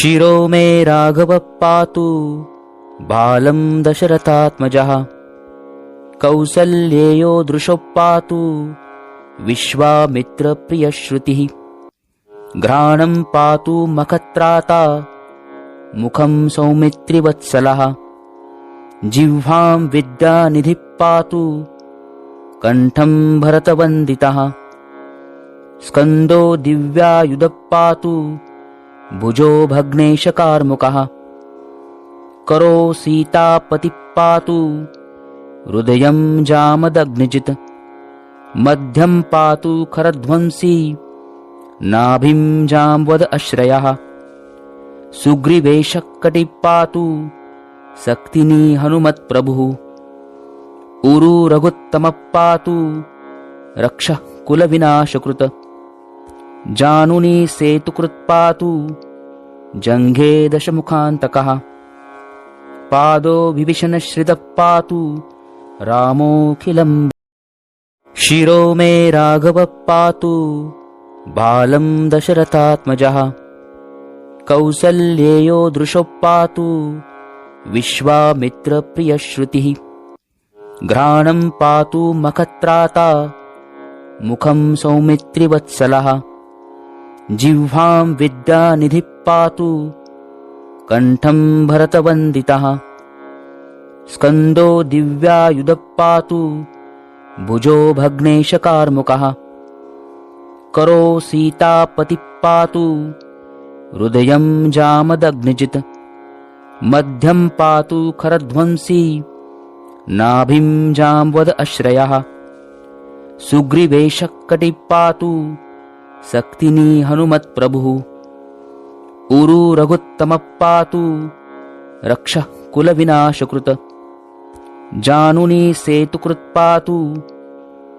शिरो मे राघवः पातु बालं दशरथात्मजः। कौसल्येयो दृशो पातु विश्वामित्रप्रियश्रुतिः। घ्राणं पातु मखत्राता मुखं सौमित्रिवत्सलः। जिह्वां विद्यानिधिः पातु कण्ठं भरतवन्दितः। स्कन्दो दिव्यायुधः पातु भुजो भग्नेशकार्मुकः। करो सीतापतिः पातु हृदयं जामदग्निजित्। मध्यं पातु खरध्वंसी। नाभिं जाम्वद अश्रयः। सुग्रीवेशकटि पातु सक्तिनी हनुमत्प्रभुः। उरु रघुत्तमः पातु रक्षः कुलविनाशकृत। जानुनी सेतुकृत्पातु जङ्घे दशमुखान्तकः। पादो विभीषणश्रितः पातु रामोऽखिलम् शिरो मे राघवः पातु बालं दशरथात्मजः। कौसल्येयो दृशो पातु विश्वामित्रप्रियश्रुतिः। घ्राणं पातु मखत्राता मुखं सौमित्रिवत्सलः जिह्वां विद्यानिधिः पातु कण्ठं भरतवन्दितः स्कन्दो दिव्यायुधः पातु भुजो भग्नेशकार्मुकः। करो सीतापतिः पातु हृदयं जामदग्निजित् मध्यं पातु खरध्वंसी नाभिं सुग्रीवेशकटिः पातु सक्तिनी हनुमत्प्रभुः उरु रघुत्तमः पातु रक्षः कुलविनाशकृत। जानुनी सेतुकृत्पातु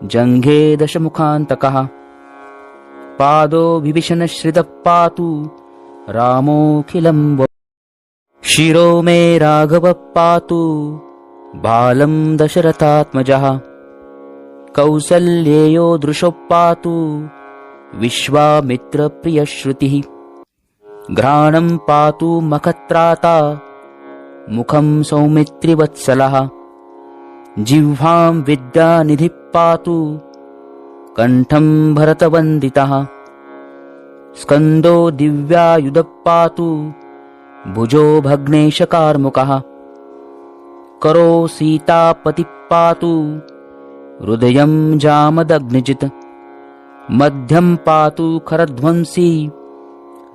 जङ्घे दशमुखान्तकः। पादो विभीषणश्रितः पातु रामोऽखिलम् शिरो मे राघवः पातु बालं दशरथात्मजः। कौसल्येयो दृशो पातु विश्वामित्रप्रियश्रुतिः। घ्राणं पातु मखत्राता मुखं सौमित्रिवत्सलः। जिह्वां विद्यानिधिः पातु कण्ठं भरतवन्दितः। स्कन्दो दिव्यायुधः पातु भुजो भग्नेशकार्मुकः। करो सीतापतिः पातु हृदयं जामदग्निजित् मध्यं पातु खरध्वंसी।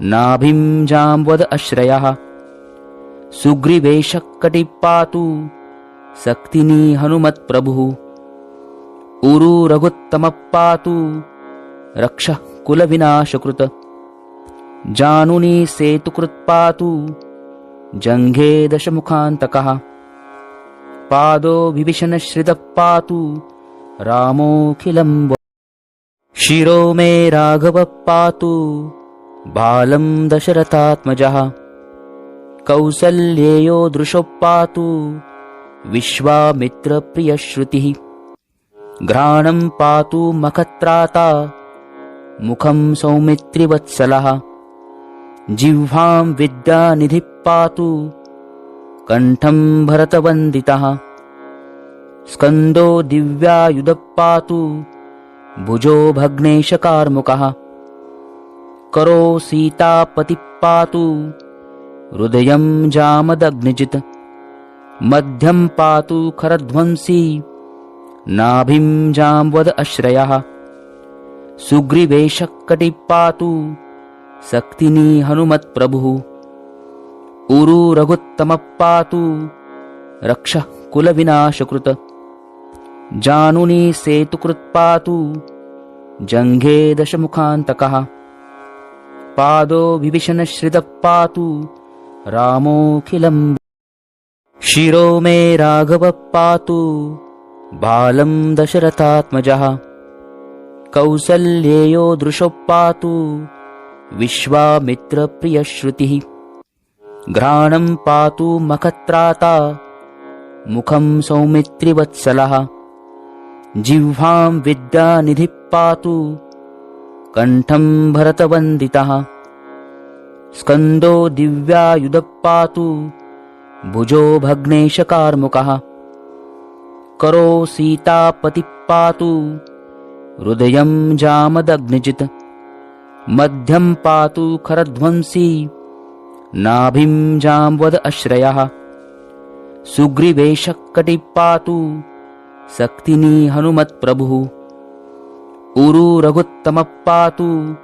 नाभिं जाम्वद अश्रयः। सुग्रीवेशकटिः पातु सक्तिनी हनुमत्प्रभुः। उरु रघुत्तमः पातु रक्षः कुलविनाशकृत। जानुनी सेतुकृत्पातु जङ्घे दशमुखान्तकः। पादो विभीषणश्रितः पातु रामोऽखिलम् शिरो मे राघवः पातु बालं दशरथात्मजः। कौसल्येयो दृशो पातु विश्वामित्रप्रियश्रुतिः। घ्राणं पातु मखत्राता मुखं सौमित्रिवत्सलः। जिह्वां विद्यानिधिः पातु कण्ठं भरतवन्दितः। स्कन्दो दिव्यायुधः पातु भुजो भग्नेशकार्मुकः। करो सीतापतिः पातु हृदयं जामदग्निजित्। मध्यं पातु खरध्वंसी। नाभिं जाम्वद अश्रयः। सुग्रीवेशकटिः पातु सक्तिनी हनुमत्प्रभुः। उरु रघुत्तमः पातु रक्षः कुलविनाशकृत। जानुनी सेतुकृत्पातु जङ्घे दशमुखान्तकः। पादो विभीषणश्रितः पातु रामोऽखिलम् शिरो मे राघवः पातु बालं दशरथात्मजः। कौसल्येयो दृशो पातु विश्वामित्रप्रियश्रुतिः। घ्राणं पातु मखत्राता मुखं सौमित्रिवत्सलः जिह्वां विद्यानिधिः पातु कण्ठं भरतवन्दितः स्कन्दो दिव्यायुधः पातु भुजो भग्नेशकार्मुकः। करो सीतापतिः पातु हृदयं जामदग्निजित् मध्यं पातु खरध्वंसी नाभिं सुग्रीवेशकटिः पातु सक्तिनी हनुमत्प्रभुः। उरु रघुत्तमः पातु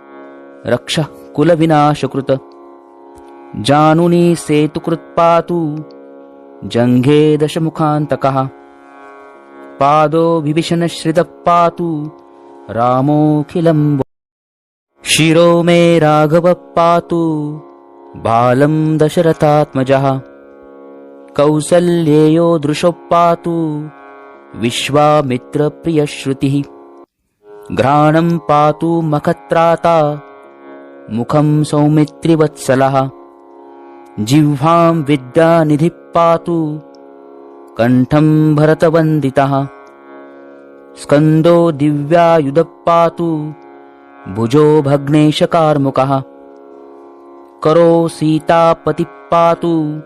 रक्षः कुलविनाशकृत। जानुनी सेतुकृत्पातु जङ्घे दशमुखान्तकः। पादो विभीषणश्रितः पातु रामोऽखिलम् शिरो मे राघवः पातु बालं दशरथात्मजः। कौसल्येयो दृशः पातु विश्वामित्रप्रियश्रुतिः। घ्राणं पातु मखत्राता मुखं सौमित्रिवत्सलः। जिह्वां विद्यानिधिः पातु कण्ठं भरतवन्दितः। स्कन्दो दिव्यायुधः पातु भुजो भग्नेशकार्मुकः। करो सीतापतिः पातु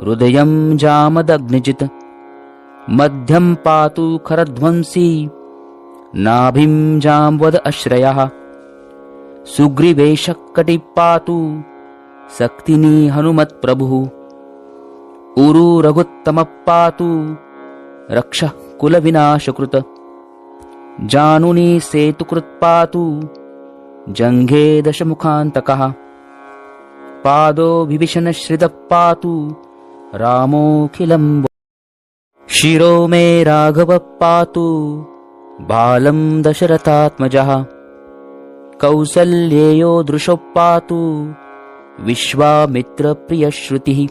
हृदयं जामदग्निजित् मध्यं पातु खरध्वंसी। नाभिं जाम्वद अश्रयः। सुग्रीवेशकटिः पातु सक्तिनी हनुमत्प्रभुः उरु रघुत्तमः पातु। रक्षः कुलविनाशकृत। जानुनी सेतुकृत्पातु जङ्घे दशमुखान्तकः। पादो विभीषणश्रितः पातु। रामोऽखिलम् शिरो मे राघवः पातु बालं दशरथात्मजः। कौसल्येयो दृशः पातु विश्वामित्रप्रियश्रुतिः।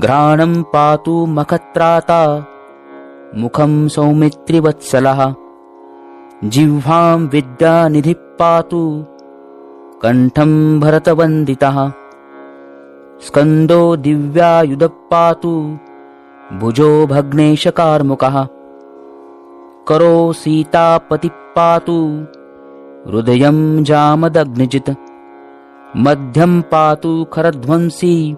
घ्राणं पातु मखत्राता मुखं सौमित्रिवत्सलः। जिह्वां विद्यानिधिः पातु कण्ठं भरतवन्दितः। स्कन्दो दिव्यायुधः पातु भुजो भग्नेशकार्मुकः। करो सीतापतिः पातु हृदयं जामदग्निजित्। मध्यं पातु खरध्वंसी।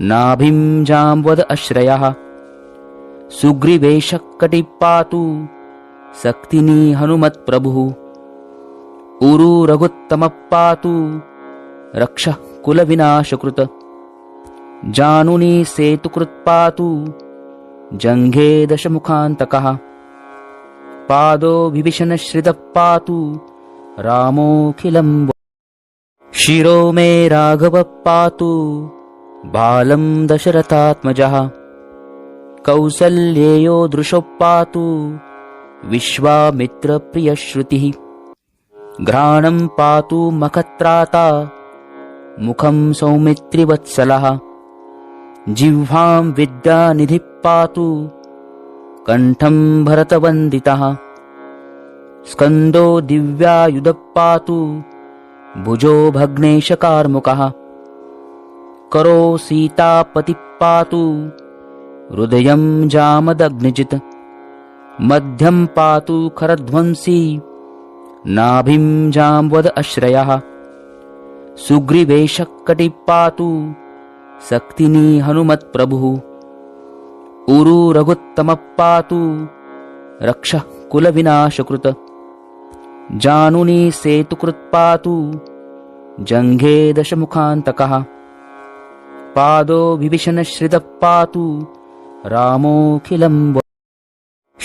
नाभिं जाम्वद अश्रयः। सुग्रीवेशकटिः पातु सक्तिनी हनुमत्प्रभुः। उरु रघुत्तमः पातु रक्षः कुलविनाशकृत। जानुनी सेतुकृत्पातु जङ्घे दशमुखान्तकः। पादो विभीषणश्रितः पातु रामोऽखिलम् शिरो मे राघवः पातु बालं दशरथात्मजः। कौसल्येयो दृशः पातु विश्वामित्रप्रियश्रुतिः। घ्राणं पातु मखत्राता मुखं सौमित्रिवत्सलः जिह्वां विद्यानिधिः पातु कण्ठं भरतवन्दितः। स्कन्दो दिव्यायुधः पातु भुजो भग्नेशकार्मुकः। करो सीतापतिः पातु हृदयं जामदग्निजित्। मध्यं पातु खरध्वंसी। नाभिं जाम्वद अश्रयः सुग्रीवेशकटिः पातु सक्तिनी हनुमत्प्रभुः उरु रघुत्तमः पातु रक्षः कुलविनाशकृत। जानुनी सेतुकृत्पातु जङ्घे दशमुखान्तकः। पादो विभीषणश्रितः पातु रामोऽखिलम्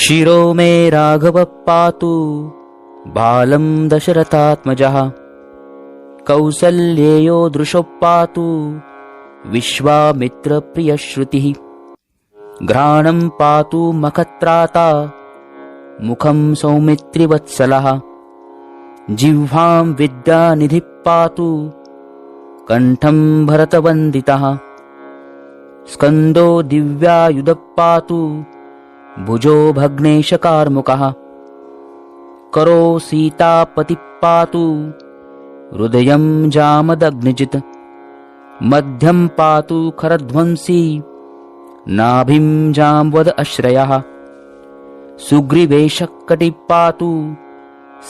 शिरो मे राघवः पातु बालं दशरथात्मजः। कौसल्येयो दृशो पातु विश्वामित्रप्रियश्रुतिः। घ्राणं पातु मखत्राता मुखं सौमित्रिवत्सलः। जिह्वां विद्यानिधिः पातु कण्ठं भरतवन्दितः। स्कन्दो दिव्यायुधः पातु भुजो भग्नेशकार्मुकः। करो सीतापतिः पातु हृदयं जामदग्निजित् मध्यं पातु खरध्वंसी नाभिं जाम्वद अश्रयः। सुग्रीवेशकटिः पातु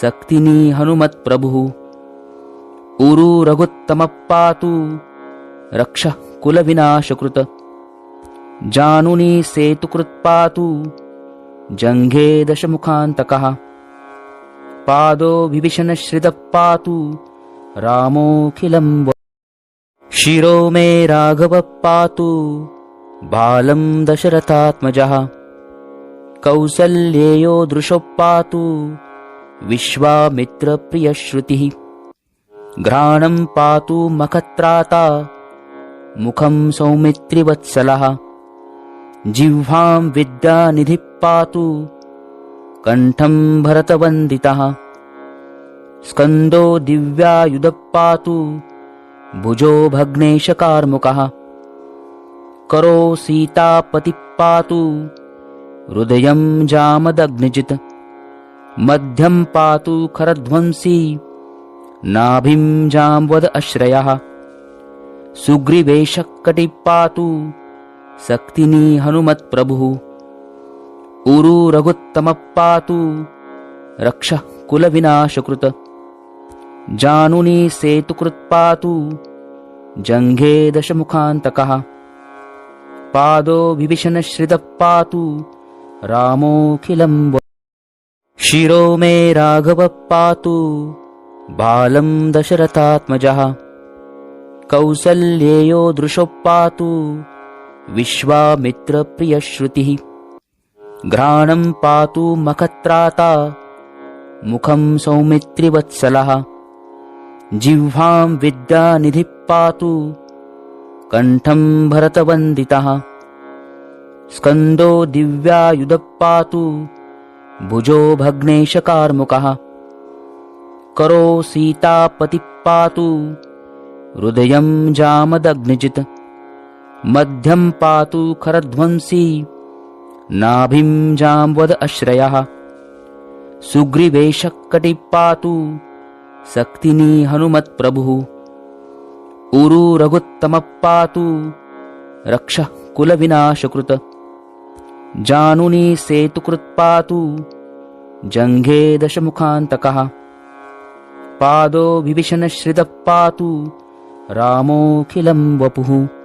सक्तिनी हनुमत्प्रभुः। उरुरघुत्तमः पातु रक्षः कुलविनाशकृत। जानुनी सेतुकृत्पातु जङ्घे दशमुखान्तकः। पादो विभीषणश्रितः पातु रामोऽखिलं शिरो मे राघवः पातु बालं दशरथात्मजः। कौसल्येयो दृशो पातु विश्वामित्रप्रियश्रुतिः। घ्राणं पातु मखत्राता मुखं सौमित्रिवत्सलः। जिह्वां विद्यानिधिः पातु कण्ठं भरतवन्दितः। स्कन्दो दिव्यायुधः पातु भुजो भग्नेशकार्मुकः। करो सीतापतिः पातु हृदयं जामदग्निजित्। मध्यं पातु खरध्वंसी। नाभिं जाम्वद अश्रयः। सुग्रीवेशकटिः पातु सक्तिनी हनुमत्प्रभुः। उरुरघुत्तमः पातु रक्षः कुलविनाशकृत। जानुनी सेतुकृत्पातु जङ्घे दशमुखान्तकः। पादो विभीषणश्रितः पातु। रामोऽखिलं शिरो मे राघवः पातु। बालं दशरथात्मजः। कौसल्येयो दृशो पातु। विश्वामित्रप्रियश्रुतिः। घ्राणं पातु मखत्राता। मुखं सौमित्रिवत्सलः जिह्वां विद्यानिधिः पातु कण्ठं भरतवन्दितः स्कन्दो दिव्यायुधः पातु भुजो भग्नेशकार्मुकः। करो सीतापतिः पातु हृदयं जामदग्निजित् मध्यं पातु खरध्वंसी नाभिं जाम्वद अश्रयः सुग्रीवेशकटिः पातु सक्तिनी हनुमत्प्रभुः उरुरघुत्तमः पातु रक्षः कुलविनाशकृत। जानुनी सेतुकृत्पातु जङ्घे दशमुखान्तकः। पादो विभीषणश्रितः पातु रामोऽखिलं वपुः।